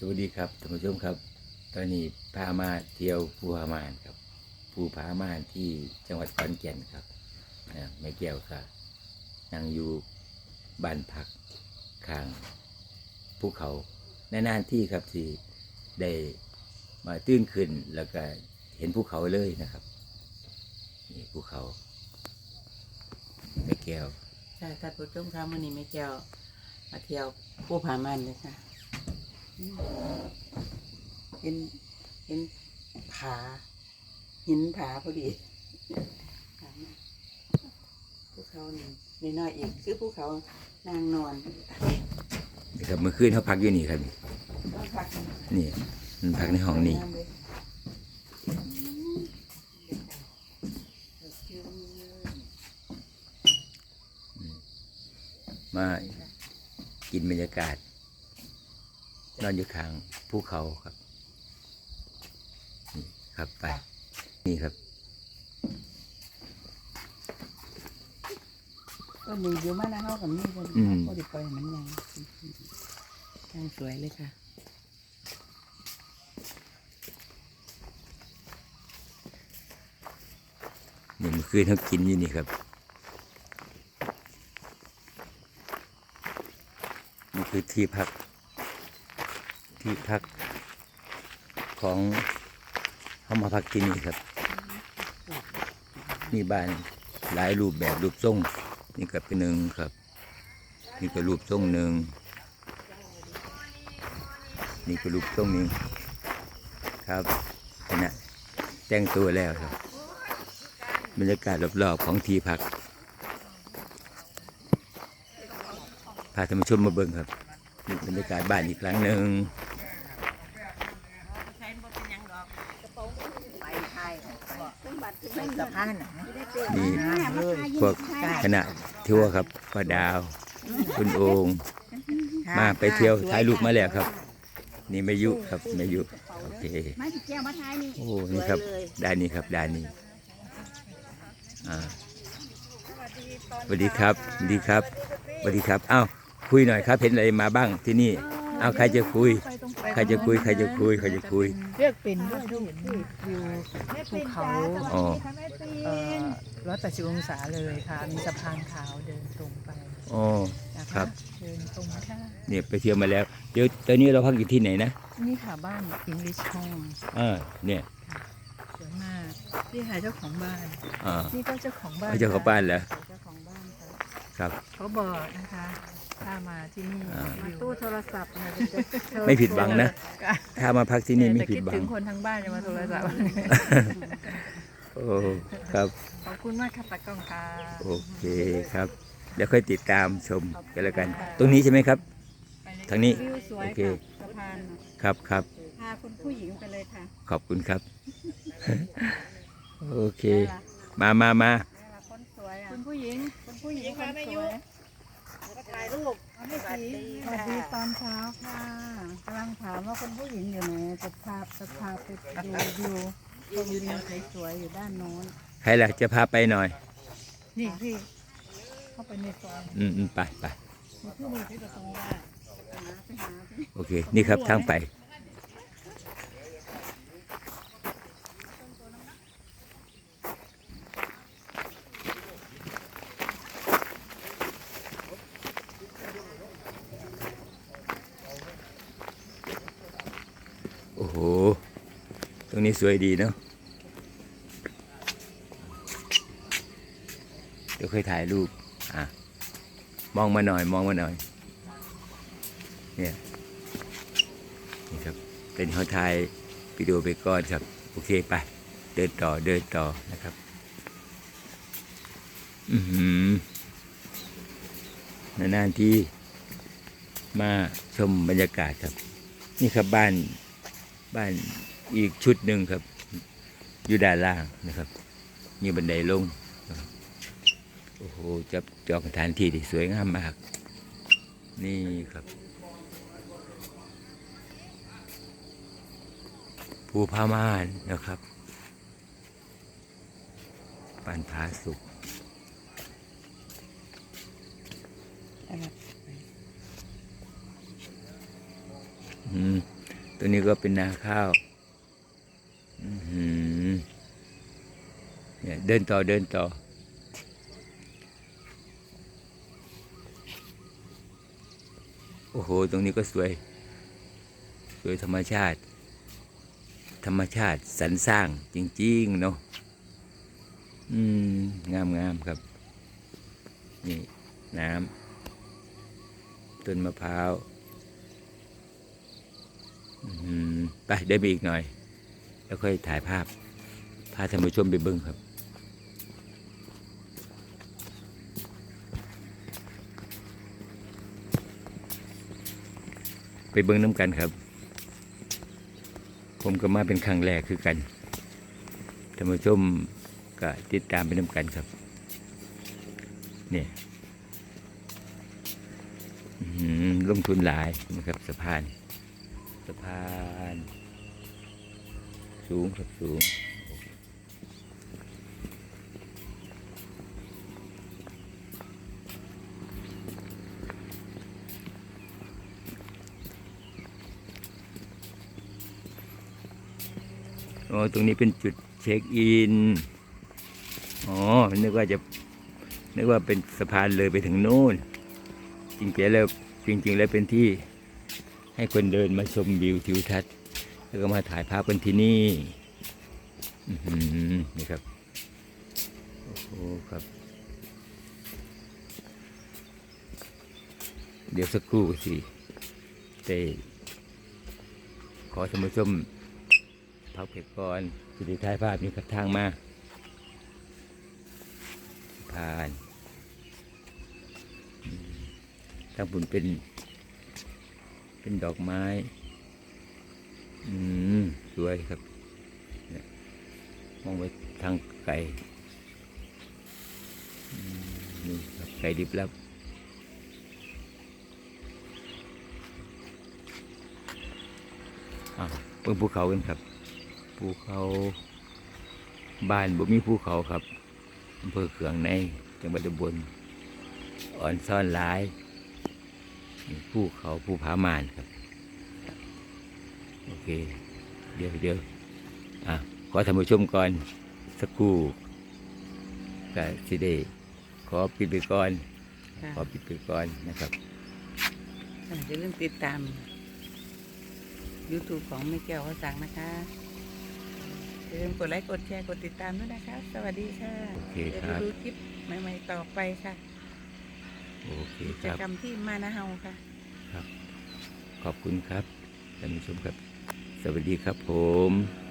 สวัสดีครับท่านผู้ชมครับ ตอนนี้พามาเที่ยวภูผามานครับภูผามานที่จังหวัดขอนแก่นครับนะแม่แก้วค่ะนั่งอยู่บ้านพักข้างภูเขาในนานที่ครับที่ได้มาตื้นขึ้นแล้วก็เห็นภูเขาเลยนะครับนี่ภูเขาแม่แก้วค่ท่านผู้ชมคะวันนี้แม่แก้วมาเที่ยวผู้ผามันเลยค่ะ เห็นเห็นผาหินผาพอดีผามาภูเขานี่น้อยอีกคือภูเขานางนอนนะครับเมื่อคืนเขาพักอยู่นี่ครับ นี่มันพักในห้องนี้มากินบรรยากาศ นอนอยู่ข้างภูเขาครับนี่ครับไป นี่ครับก็หนึ่งอยู่มานะเฮากับนี่คนอืมพอดีปล่อยมันยังยังสวยเลยค่ะนี่เมื่อคืนเขากินอยู่นี่ครับนี่คือที่พัก ที่พักของเขามาพักที่นี่ครับ มีบ้านหลายรูปแบบรูปทรงนี่ก็เป็นหนึ่งครับ นี่ก็รูปทรงหนึ่งนี่ก็รูปทรงหนึ่งครับขณะแต่งตัวแล้วครับ บรรยากาศรอบๆของที่พักพาท่านผู้ชมมาเบิ่งครับนี่บรรยากาศบ้านอีกครั้งหนึ่ง ไปสะพา นน่ะนี่เลยพวกคณะทัวร์ครับป้าดาว คุณโองมาไปเที่ยวถ่ายรูปมาแล้วครับ นี่ไม่ยุครับไม่ยุโอเคมาสิแก้วมาทายนี่โอ้นี่ครับด้านนี้ครับด้านนี้อ่าสวัสดีครับสวัสดีครับสวัสดีครับอ้าวคุยหน่อยครับเห็นอะไรมาบ้างที่นี่อ้าวใครจะคุย ใครจะคุยใครจะคุยใครจะคุยเรียกเป็นด้วยที่เห็นวิวภูเขาอ๋อ เอ่อร้อยแปดสิบองศาเลยค่ะ มีสะพานขาวเดินตรงไปอ๋อ นะครัคะบ เดินตรงค่ะเนี่ยไปเที่ยวมาแล้ว เดี๋ยวตอนนี้เราพักอยู่ที่ไหนนะนี่ค่ะบ้าน English Home อ่าเนี่ยสวยมากนี่ค่ะเจ้าของบ้าน อ่านี่ก็เจ้าของบ้านเจ้าของบ้านเหรอเจ้าของบ้านค่ะครับ เขาบอกนะคะ ถ้ามาที่นี่อ่าวิวตู้โทรศัพท์เนี่ยจะไม่ผิดหวังนะ ถ้ามาพักที่นี่ไม่แต่ผิดคิดหวัถึง งคนทั้งบ้านจะมาโทรศัพท์ โอ้ครับ ขอบคุณมากค่ะตากล้องค่ะ โอเคครับ เดี๋ยวค่อยติดตามชมกันแล้วกัน ตรงนี้ใช่ไหมครับทางนี้ วิวสวยโอเค ค่ะสะพานน่ะครับครับ พาคุณผู้หญิงไปเลยค่ะขอบคุณครับ โอเค มามามา นี่ล่ะคนสวยอะคุณผู้หญิงคุณผู้หญิงคนสวยก็ถ่าย รูปเอาไม่สีสวัสดีตอนเช้าค่ะกำลังถามว่าคนผู้หญิงอยู่ไหนจะพาจะพาไปดูวิวชมวิวสวยๆอยู่ด้านโน้นใครล่ะจะพาไปหน่อย นี่พี่เข้าไปในซอยอืมอืมไปไปมีที่นี่ที่ประตูได้โอเค นี่ครับทางไป โอ้โห ต รงนี้สวยดีเนาะเดี๋ยวค่อยถ่ายรูป อะ มองมาหน่อย มองมาหน่อย เนี่ย นี่ครับ เป็นเขาถ่ายวิดีโอไปก่อนครับ โอเคไป เดินต่อ เดินต่อนะครับ อือหือนานๆที่มาชมบรรยากาศครับ นี่ครับบ้านบ้าน อีกชุดหนึ่งครับ อยู่ด้านล่างนะครับมีบันไดลงโอ้โหจับจองสถานที่ที่สวยงามมาก นี่ครับภูพามานนะครับปานผาสุกอืมตัวนี้ก็เป็นนาข้าวอื้อหือ เดินต่อเดินต่อ โอ้โห ตรงนี้ก็สวย สวยธรรมชาติ ธรรมชาติสรรสร้างจริง ๆ เนาะอืม งามงามครับ นี่ น้ำต้นมะพร้าวอืมไปเดินไปอีกหน่อย แล้วค่อยถ่ายภาพ พาท่านผู้ชมไปเบิ้งครับ ไปเบิ้งน้ำกันครับ ผมก็มาเป็นครั้งแรกคือกันท่านผู้ชมก็ติดตามไปน้ำกันครับเนี่ยลงทุนหลายนะครับสะพาน สะพาน สูงครับสูง อ๋อตรงนี้เป็นจุดเช็คอิน อ๋อ นึกว่าจะนึกว่าเป็นสะพานเลยไปถึงโน่น จริงๆแล้วจริง ๆ แล้วเป็นที่ให้คนเดินมาชมวิวทิวทัศน์ แล้วก็มาถ่ายภาพกันที่นี่อนี่ครับ โอ้โหครับ เดี๋ยวสักครู่สิเต้ขอท่านผู้ชม พักเก็บก่อนสุดท้ายภาพนี้ครับทางมาผ่านทางบุญเป็น เป็นดอกไม้ อืม สวยครับมองไปทางไกลอืมนี่ครับไกลดิบแลับอ่าเพิ่งภูเขากันครับ ภูเขาบ้านบ่มีภูเขาครับอำเภอเขืองในจังหวัดอุบลอ่อนซ่อนหลายนี่ภูเขาภูผามานครับ โอเค เดี๋ยวเดี๋ยวอะ ขอท่านผู้ชมก่อน สักครู่ก็สิได้ขอปิดไปก่อน ค่ะขอปิดไปก่อนนะครับ อย่าลืมติดตาม YouTube ของแม่แก้วเขาสั่งนะคะอย่า ลืมกดไลค์กดแชร์กดติดตามด้วยนะคะ สวัสดีค่ะโอเคเดี๋ยวครับ ดูคลิปใหม่ๆต่อไปค่ะโอเคกิคจรับ กรรมที่มานาเฮาค่ะ ขอบคุณครับท่านผู้ชมครับ สวัสดีครับผม